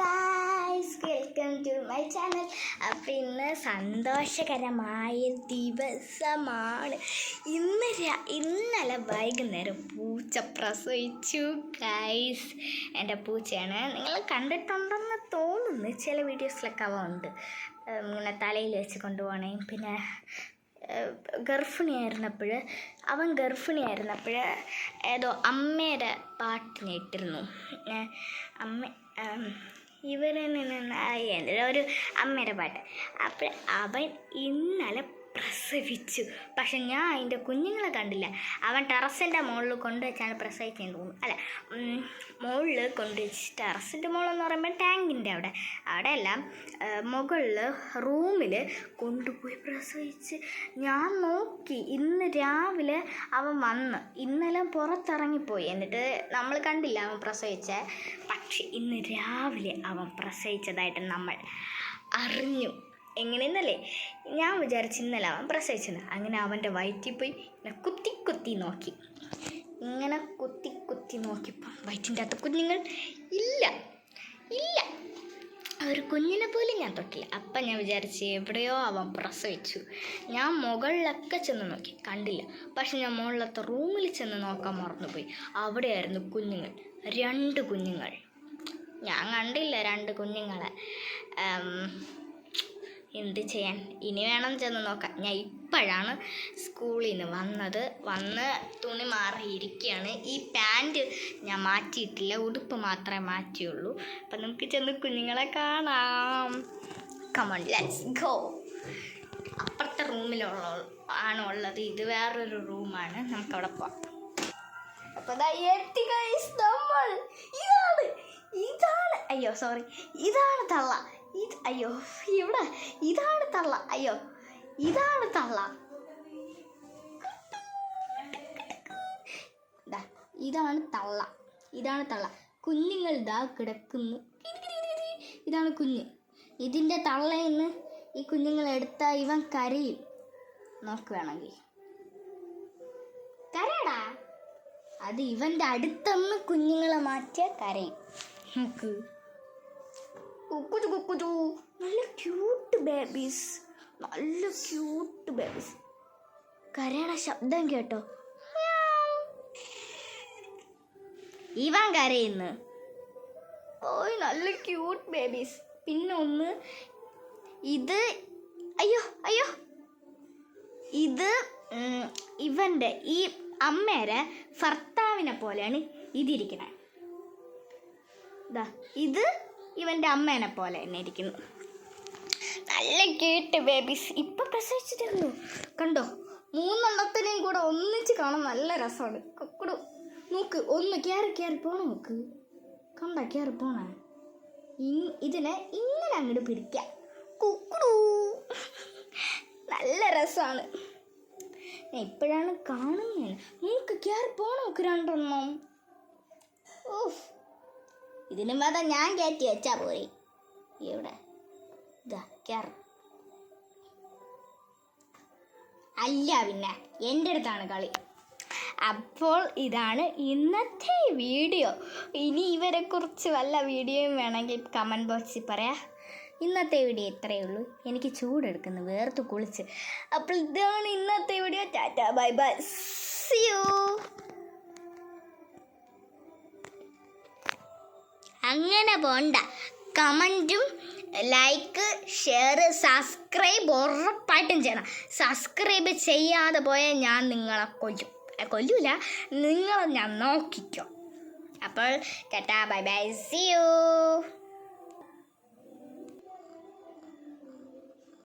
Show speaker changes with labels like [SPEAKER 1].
[SPEAKER 1] Guys welcome to my channel അപ്പം ഇന്ന് സന്തോഷകരമായ ദിവസമാണ്. ഇന്ന് ഇന്നലെ വൈകുന്നേരം പൂച്ച പ്രസവിച്ചു ഗായ്സ് എന്റെ പൂച്ചയാണ്. നിങ്ങൾ കണ്ടിട്ടുണ്ടെന്ന് തോന്നുന്നു. ചില വീഡിയോസിലൊക്കെ അവ ഉണ്ട്. ഇങ്ങനെ തലയിൽ വെച്ച് കൊണ്ടുപോകണേ. പിന്നെ ഗർഭിണിയായിരുന്നപ്പോൾ അവൻ ഗർഭിണിയായിരുന്നപ്പോൾ ഏതോ അമ്മയുടെ പാട്ടിനെ ഇട്ടിരുന്നു. ഏഹ് നിന്ന് എന്തൊരു അമ്മയുടെ പാട്ട്. അപ്പോൾ അവൻ ഇന്നലെ പ്രസവിച്ചു. പക്ഷെ ഞാൻ അതിന്റെ കുഞ്ഞുങ്ങളെ കണ്ടില്ല. അവൻ ടെറസിന്റെ മുകളിൽ കൊണ്ടുവച്ചാണ് പ്രസവിച്ചതെന്ന് തോന്നുന്നു. അല്ല മുകളിൽ കൊണ്ടുവച്ച് ടെറസിന്റെ മുകളെന്ന് പറയുമ്പോൾ ടാങ്കിന്റെ അവിടെ. അവിടെ എല്ലാം മുകളിൽ റൂമിൽ കൊണ്ടുപോയി പ്രസവിച്ച്. ഞാൻ നോക്കി ഇന്ന് രാവിലെ അവൻ വന്ന് ഇന്നലെ പുറത്തിറങ്ങിപ്പോയി. എന്നിട്ട് നമ്മൾ കണ്ടില്ല അവൻ പ്രസവിച്ച. പക്ഷെ ഇന്ന് രാവിലെ അവൻ പ്രസവിച്ചതായിട്ട് നമ്മൾ അറിഞ്ഞു. എങ്ങനെയെന്നല്ലേ? ഞാൻ വിചാരിച്ചു ഇന്നലെ അവൻ പ്രസവിച്ചെന്ന്. അങ്ങനെ അവന്റെ വയറ്റിൽ പോയി ഇങ്ങനെ കുത്തി കുത്തി നോക്കി. ഇങ്ങനെ കുത്തി കുത്തി നോക്കിയപ്പോൾ വയറ്റിന്റെ അകത്ത് കുഞ്ഞുങ്ങൾ ഇല്ല ഇല്ല. ഒരു കുഞ്ഞിനെ പോലും ഞാൻ തൊട്ടില്ല. അപ്പം ഞാൻ വിചാരിച്ച് എവിടെയോ അവൻ പ്രസവിച്ചു. ഞാൻ മുകളിലൊക്കെ ചെന്ന് നോക്കി. കണ്ടില്ല. പക്ഷെ ഞാൻ മുകളിലത്തെ റൂമിൽ ചെന്ന് നോക്കാൻ മറന്നുപോയി. അവിടെയായിരുന്നു കുഞ്ഞുങ്ങൾ. രണ്ട് കുഞ്ഞുങ്ങൾ. ഞാൻ കണ്ടില്ല രണ്ട് കുഞ്ഞുങ്ങളെ. എന്ത് ചെയ്യാൻ? ഇനി വേണം ചെന്ന് നോക്കാം ഞാൻ ഇപ്പോഴാണ് സ്കൂളിൽ നിന്ന് വന്നത്. വന്ന് തുണി മാറിയിരിക്കുകയാണ് ഈ പാന്റ് ഞാൻ മാറ്റിയിട്ടില്ല. ഉടുപ്പ് മാത്രമേ മാറ്റിയുള്ളൂ. അപ്പം നമുക്ക് ചെന്ന് കുഞ്ഞുങ്ങളെ കാണാം. കമൺ ലെറ്റ്സ് ഗോ അപ്പുറത്തെ റൂമിലുള്ള ആണ് ഉള്ളത്. ഇത് വേറൊരു റൂമാണ്. നമുക്കവിടെ പോവാം. അപ്പോൾ എത്തി നമ്മൾ. ഇതാണ്. ഇതാണ്. അയ്യോ സോറി ഇതാണ് തള്ള. ഇത് അയ്യോ ഇവിടെ ഇതാണ് തള്ള അയ്യോ ഇതാണ് തള്ള. ദാ ഇതാണ് തള്ള ഇതാണ് തള്ള. കുഞ്ഞുങ്ങൾ ഇതാ കിടക്കുന്നു. ഇതാണ് കുഞ്ഞ്. ഇതിന്റെ തള്ളയെന്ന് ഈ കുഞ്ഞുങ്ങൾ എടുത്താൽ ഇവൻ കരയും. നോക്ക് വേണമെങ്കിൽ. കരയടാ. അത് ഇവന്റെ അടുത്തൊന്ന് കുഞ്ഞുങ്ങളെ മാറ്റിയ കരയും. നോക്ക് കുക്കുചു കുക്കുജു നല്ല ക്യൂട്ട് ബേബീസ് നല്ല ക്യൂട്ട് ബേബീസ് കരയുടെ ശബ്ദം കേട്ടോ. ഇവൻ കരയുന്നു. ഓയ് നല്ല ക്യൂട്ട് ബേബീസ് പിന്നെ ഒന്ന് ഇത് അയ്യോ അയ്യോ. ഇത് ഇവന്റെ ഈ അമ്മേരെ ഭർത്താവിനെ പോലെയാണ് ഇതിരിക്കണേ. ഇത് ഇവന്റെ അമ്മേനെ പോലെ തന്നെ ഇരിക്കുന്നു. നല്ല കേട്ട് ബേബീസ് ഇപ്പം പ്രസവിച്ചിട്ടുള്ളൂ കണ്ടോ? മൂന്നെണ്ണത്തിനെയും കൂടെ ഒന്നിച്ച് കാണാൻ നല്ല രസമാണ്. കൊക്കടു നോക്ക് ഒന്ന് കയറി കയറി പോണോ നോക്ക്. കണ്ട? കയറി പോണേ. ഇതിനെ ഇങ്ങനെ അങ്ങോട്ട് പിടിക്കാം. കുക്കുടൂ നല്ല രസമാണ്. ഇപ്പോഴാണ് കാണുന്നത്. നോക്ക് കയറി പോകണം നോക്ക് രണ്ടെണ്ണം. ഓഫ് ഇതിനും വേദ ഞാൻ കയറ്റി വെച്ചാ പോരെ. ഇവിടെ. ഇതാ അല്ല പിന്നെ എന്റെ അടുത്താണ് കളി. അപ്പോൾ ഇതാണ് ഇന്നത്തെ വീഡിയോ. ഇനി ഇവരെ ഇവരെക്കുറിച്ച് വല്ല വീഡിയോയും വേണമെങ്കിൽ കമന്റ് ബോക്സിൽ പറയാം. ഇന്നത്തെ വീഡിയോ ഇത്രയേ ഉള്ളൂ. എനിക്ക് ചൂടെടുക്കുന്നു വേർത്ത് കുളിച്ച്. അപ്പോൾ ഇതാണ് ഇന്നത്തെ video. Tata bye bye. See you അങ്ങനെ പോണ്ട. കമന്റും ലൈക്ക് ഷെയർ സബ്സ്ക്രൈബ് ഉറപ്പായിട്ടും ചെയ്യണം. സബ്സ്ക്രൈബ് ചെയ്യാതെ പോയാൽ ഞാൻ നിങ്ങളെ കൊല്ലും. കൊല്ലൂല. നിങ്ങളെ ഞാൻ നോക്കിക്കോ. അപ്പോൾ tata bye bye. See you